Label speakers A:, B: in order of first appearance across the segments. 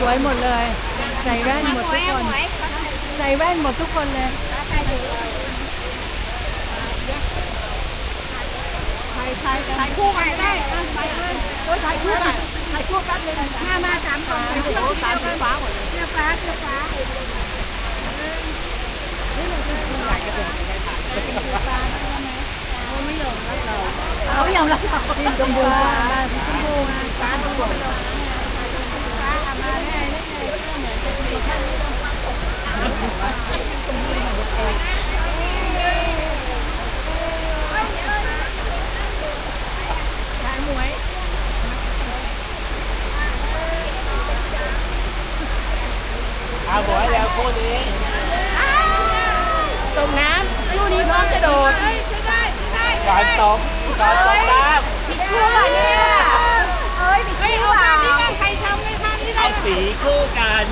A: สวยหมดเลย ใส่แว่นหมดทุกคน ใส่แว่นหมดทุกคนเลย
B: ถ่ายถ่ายถ่ายคู่กันก็ได้เออถ่ายเลยโอ้ยถ่ายคู่กันถ่ายคู่กันเลยห้ามาสามสองถ่ายคู่กันเดียวกันฟ้าหมดเลยเสื้อฟ้าเสื้อฟ้า
A: เขายอมรับเราทีมชมพูฟ้าทีมชม พูฟ้าทุกคน
B: ฟ้าเอามาได้ไงได้ไง
C: เอาหัวแล้วคู่นี้
A: ตกน้ำคู่นี้พร้อมกระโดด
B: เฮ้ยได้ใช้ได้
C: ก่อนตกก่อนตกน้
A: ผิดคู่อะเนี่ยเอ้ยผิดคู่
B: เอานี้มาใครทำเลยท่านี้ำได้
C: เอาสีคู่กัน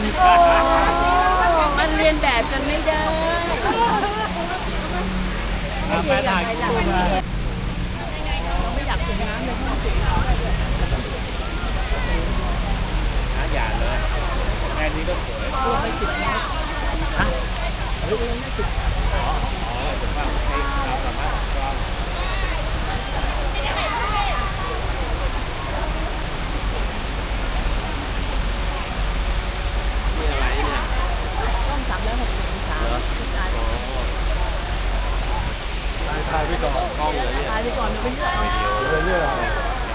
A: มันเรียนแบบกันไม่ได้
C: อามาถ่ายคู่มาอะอย่าเลยแค่นี้ก็สวยตัวไม่ติดฮะเฮ้ยไม่ติดอ๋ออ๋อถึงว่าให้เราสามารถกล้อง นี่อะไรเนี่ย
A: ต้องสามร้อยหกสิบองศา
C: ถ่ายไปก่อนกล้องเลยเนี่ย
A: ตายไปก่อนเดี๋ยวไปเลือกเอา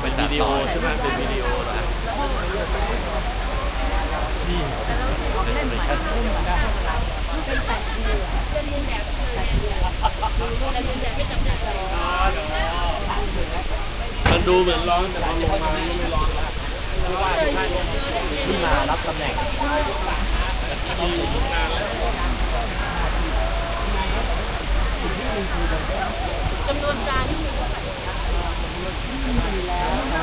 C: เป็นวิดีโอใช่ไหมเป็นวิดีโอเหรอ นี่ เป็นเวอร์ชันมันดูเหมือนร้อนแต่พอลงมาไม่ร้อนแล้วเพราะว่าท่านขึ้นมารับตำแหน่งที่อยู่นานแล้ว
A: จำนวนการที่มีแล้วนะ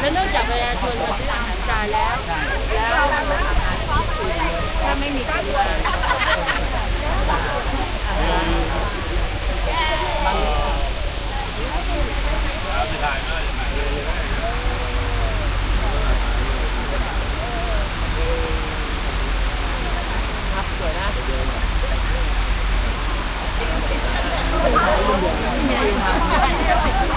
A: และนอกจากประชาชนมาซื้ออาหารจานแล้ว แล้วถ้าไม่มีคนมา
C: เอาไปถ่ายมา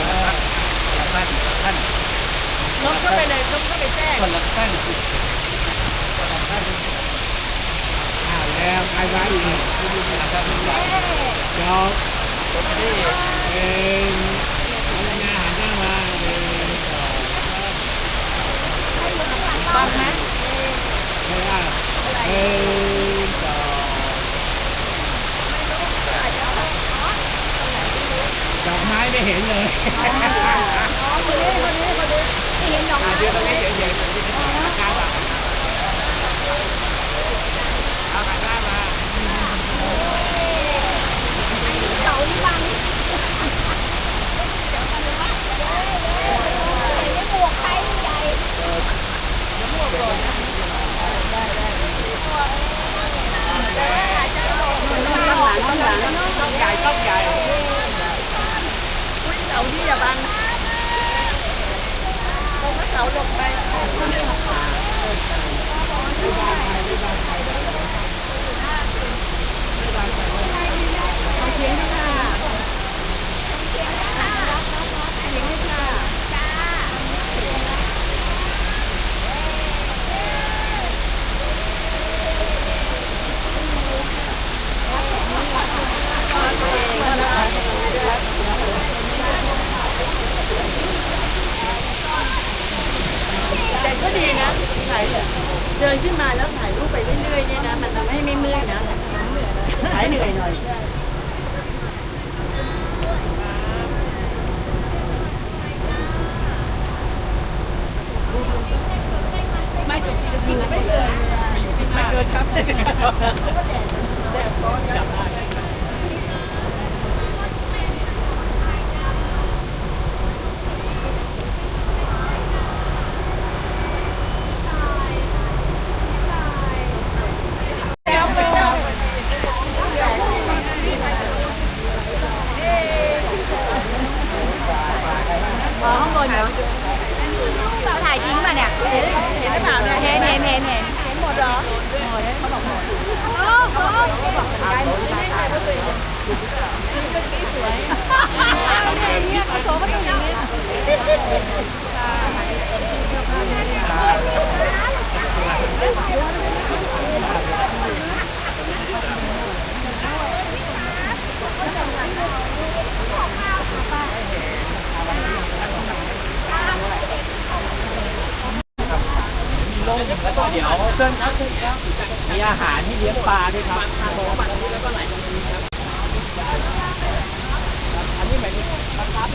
A: คนนะคะเป็นแถวเลย
C: เอาน้ำมายืนนี่นะอยากจะยืนเนี่ย
A: อยากยืนอยากยืน
C: แถวเลยตรงนี้ก็เลยก็ได้ยืนเลยท่านท่าน
A: ลบเข้าไปเลยลบเข้าไปแทรก
C: คนละท่านอ้าวแล้วใครไว้อีกจบนี่เป็นพัฒนาหันหน้ามาหนึ่งสอง
A: บังไหม
C: ไม่ว่าหนึ่งสองดอก ไม่เห็นเลย
B: คนนี้คนนี้คนนี้เห็นดอกไม้
C: เดี๋ยวตรงนี้เดี๋ยวเดี๋ยวกางหลังเอาหันหน้ามา
B: เสาที่บังใหญ่
A: ข้างหลังข้างหลัง
C: ต้องใหญ่ต้องใหญ่า
A: ที่อย่าบังลงก็เสาลงไปเอาเทียงค่ะเสียงค่ะ แต่ก็ดีนะถ่ายเดินขึ้นมาแล้วถ่ายรูปไปเรื่อยๆเนี่ยนะ มันทำให้ไม่เมื่อยนะหายเหนื่อยหน่อย
D: นครับ แดดร้อนครับ
A: อ๋อข้างบนเหร อเราถ่ายจริงป่ะเนี่ยเห็นเห็นหรือเปล่าเนี่ยเห็นเห็นเห็นเห็นเห็นหมดเหรอหมดเลยเขาบอกหมดโอ้โหเขาบอกถ่ายหมดไม่ถ่ายรูปเลยสวยอย่างเงี้ยเขาโถก็ต้องอย่างเงี้ย
D: ลงแล้วก็เดี๋ยวเชิญครับเชิญครับมี อาหารที่เลี้ยงปลาด้วยครับแล้วก็ไหลลงนี้ครับอันนี้หมายถึงปลาครับ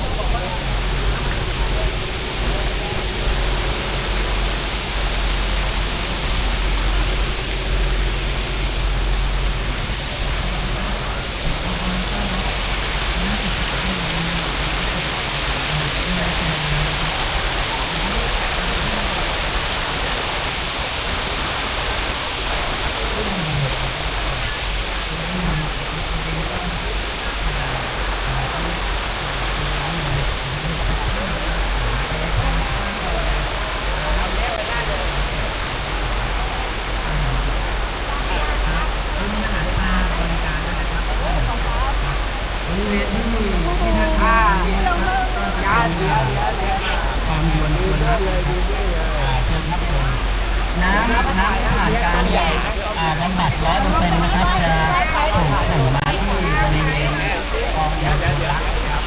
D: อ่าเดี๋ยวเดี๋ยวเดี๋ยวเดี๋ยวความด่วนดูด้วยเลยดูด้วยเลย
E: น้ำน้ำผ่านการ อ่าบำบัดร้อยเปอร์เซ็นต์นะครับจะส่งส่งมาที่บริเวณกองยาสูบรักครับ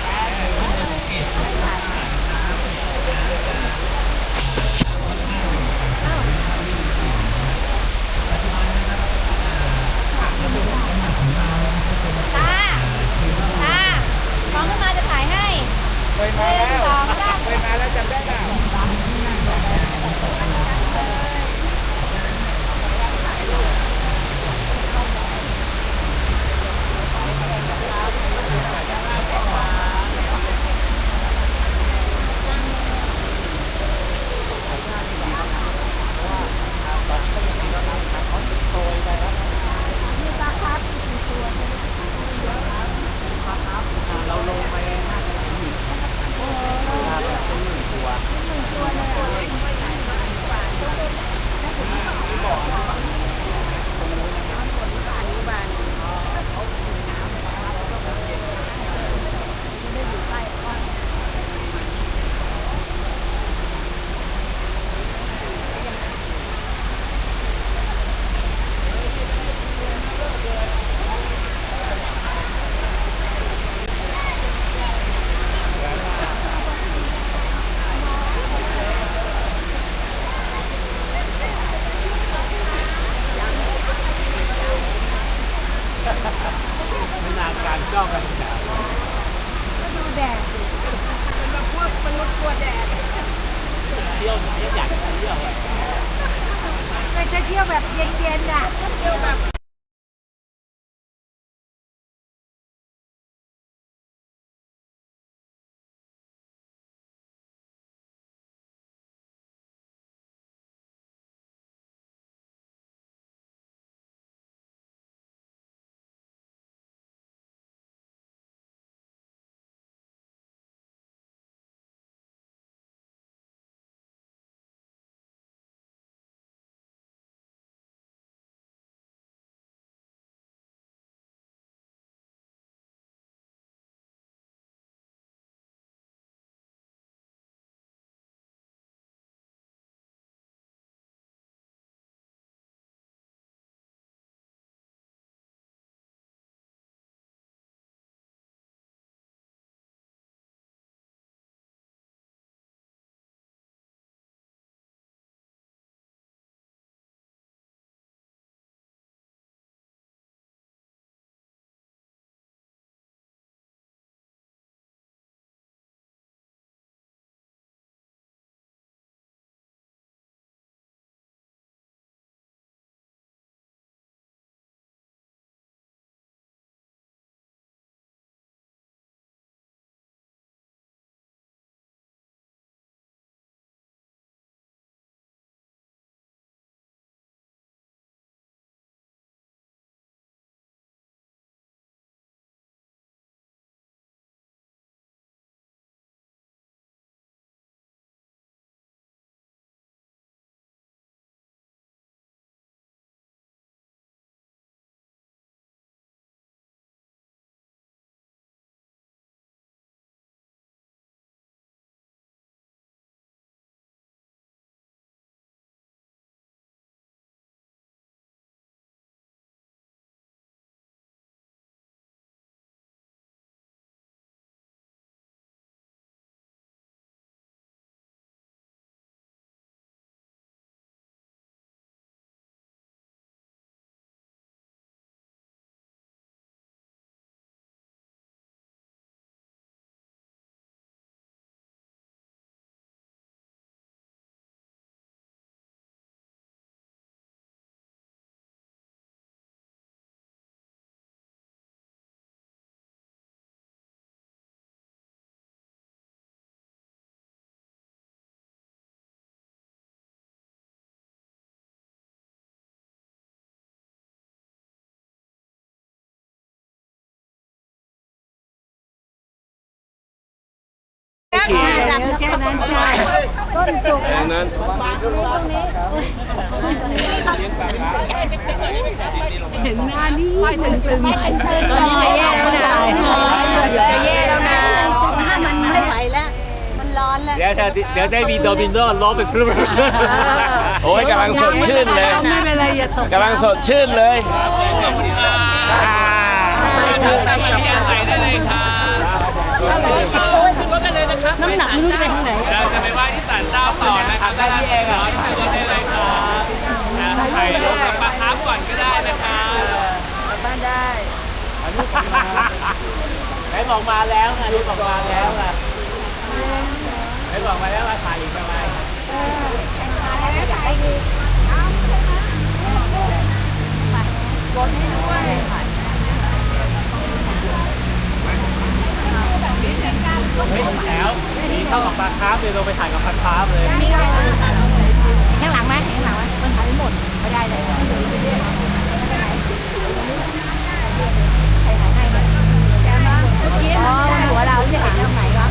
A: ตาตาฟ้องขึ้นมาจะถ่ายให้
D: เคยมาแล้วเคยมาแล้วจำได้เปล่าเราลงไปน่าจะเป็นหนึ่งครับเป็นหนึ่งตัวไม่นานการจ้องกันแถว
A: ดูแดด
D: เที่ยวเที่ยวอยากจะเที่ยวอะไร
A: แต่จะ เที่ยวแบบเย็นๆอะเที่ยวแบบ
B: นั่นใช่ต้นสุก
C: แปลงนั้น
B: เห็นหน้านี่ตึงตึง
A: ตอนนี้จะแย่แล้วนะเดี๋ยวจะแย่แล้วนะ
B: ถ้ามันไม่ไหวแล้วมันร้อนแล้ว
C: เดี๋ยวถ้าเดี๋ยวได้มีโดมิโนล้อไปพรึ้ม
D: โอ้ยกำลังสดชื่นเลย
B: ไม่เป็นไรอย่าตก
D: กำลังสดชื่นเลย
B: น้ำหนักไม่รู้จะไปทางไหน
C: ครับได้ที่เองเหรอที่ตัวได้เลยครับถ่ายรูปกับปลาคาร์ฟก่อนก็ได้นะครับบ้านได้ไหนบอกมาแล้วไงที่บอกมาแล้วไงไหนบอกมาแล้วว่าถ่ายอีกทำไมเปลาคร์ฟเลยลงไปถ่ายกับปลาคร์ฟเลย นี่ไง
A: ข้างหลังไหมข้างหลังไหมมันถ่ายไม่หมดไม่ได้เลยใครถ่ายให้เนี่ยอ๋อหัวเราใช่ไหมนตรงไหนวะ